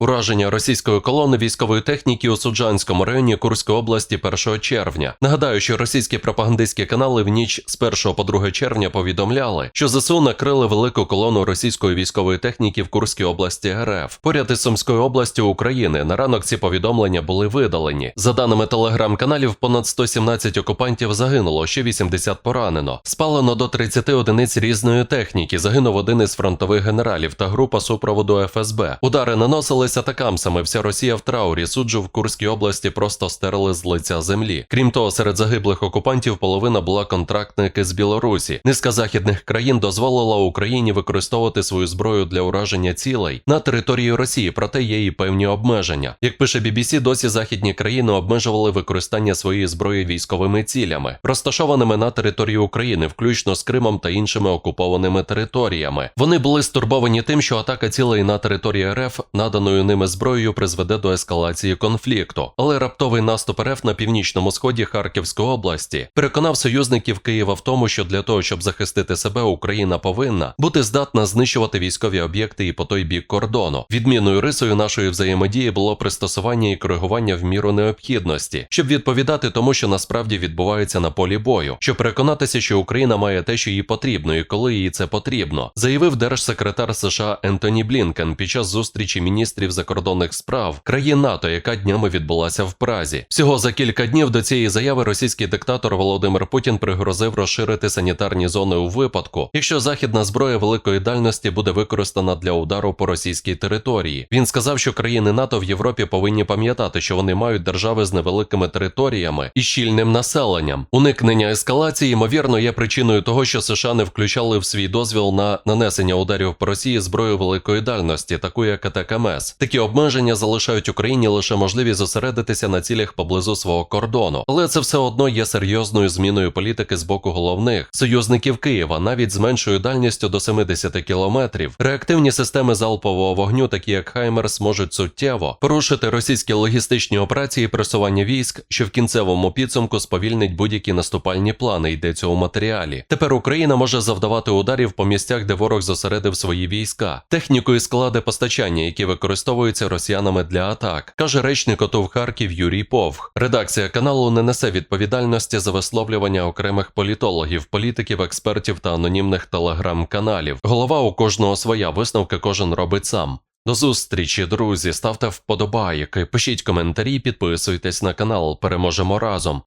Ураження російської колони військової техніки у Суджанському районі Курської області 1 червня. Нагадаю, що російські пропагандистські канали в ніч з 1 по 2 червня повідомляли, що ЗСУ накрили велику колону російської військової техніки в Курській області РФ. Поряд із Сумською областю України на ранок ці повідомлення були видалені. За даними телеграм-каналів, понад 117 окупантів загинуло, ще 80 поранено. Спалено до 30 одиниць різної техніки. Загинув один із фронтових генералів та група супроводу ФСБ. Удари наносились атакамсами. Вся Росія в траурі. Суджу в Курській області просто стерли з лиця землі. Крім того, серед загиблих окупантів половина була контрактники з Білорусі. Низка західних країн дозволила Україні використовувати свою зброю для ураження цілей на території Росії, проте є і певні обмеження. Як пише BBC, досі західні країни обмежували використання своєї зброї військовими цілями, розташованими на території України, включно з Кримом та іншими окупованими територіями. Вони були стурбовані тим, що атака цілей на території РФ наданою ними зброєю призведе до ескалації конфлікту. Але раптовий наступ РФ на північному сході Харківської області переконав союзників Києва в тому, що для того, щоб захистити себе, Україна повинна бути здатна знищувати військові об'єкти і по той бік кордону. Відмінною рисою нашої взаємодії було пристосування і коригування в міру необхідності, щоб відповідати тому, що насправді відбувається на полі бою, щоб переконатися, що Україна має те, що їй потрібно, і коли їй це потрібно, заявив держсекретар США Ентоні Блінкен під час зустрічі міністрів закордонних справ країн НАТО, яка днями відбулася в Празі. Всього за кілька днів до цієї заяви російський диктатор Володимир Путін пригрозив розширити санітарні зони у випадку, якщо західна зброя великої дальності буде використана для удару по російській території. Він сказав, що країни НАТО в Європі повинні пам'ятати, що вони мають держави з невеликими територіями і щільним населенням. Уникнення ескалації ймовірно є причиною того, що США не включали в свій дозвіл на нанесення ударів по Росії зброю великої дальності, таку як АТКМС. Такі обмеження залишають Україні лише можливість зосередитися на цілях поблизу свого кордону, але це все одно є серйозною зміною політики з боку головних союзників Києва, навіть з меншою дальністю до 70 кілометрів. Реактивні системи залпового вогню, такі як Хаймерс, можуть суттєво порушити російські логістичні операції і просування військ, що в кінцевому підсумку сповільнить будь-які наступальні плани. Йдеться у матеріалі. Тепер Україна може завдавати ударів по місцях, де ворог зосередив свої війська, техніку і склади постачання, які використовуються росіянами для атак, каже речник ОТУ Харків Юрій Повх. Редакція каналу не несе відповідальності за висловлювання окремих політологів, політиків, експертів та анонімних телеграм-каналів. Голова у кожного своя висновки кожен робить сам. До зустрічі, друзі. Ставте вподобайки, пишіть коментарі, підписуйтесь на канал. Переможемо разом.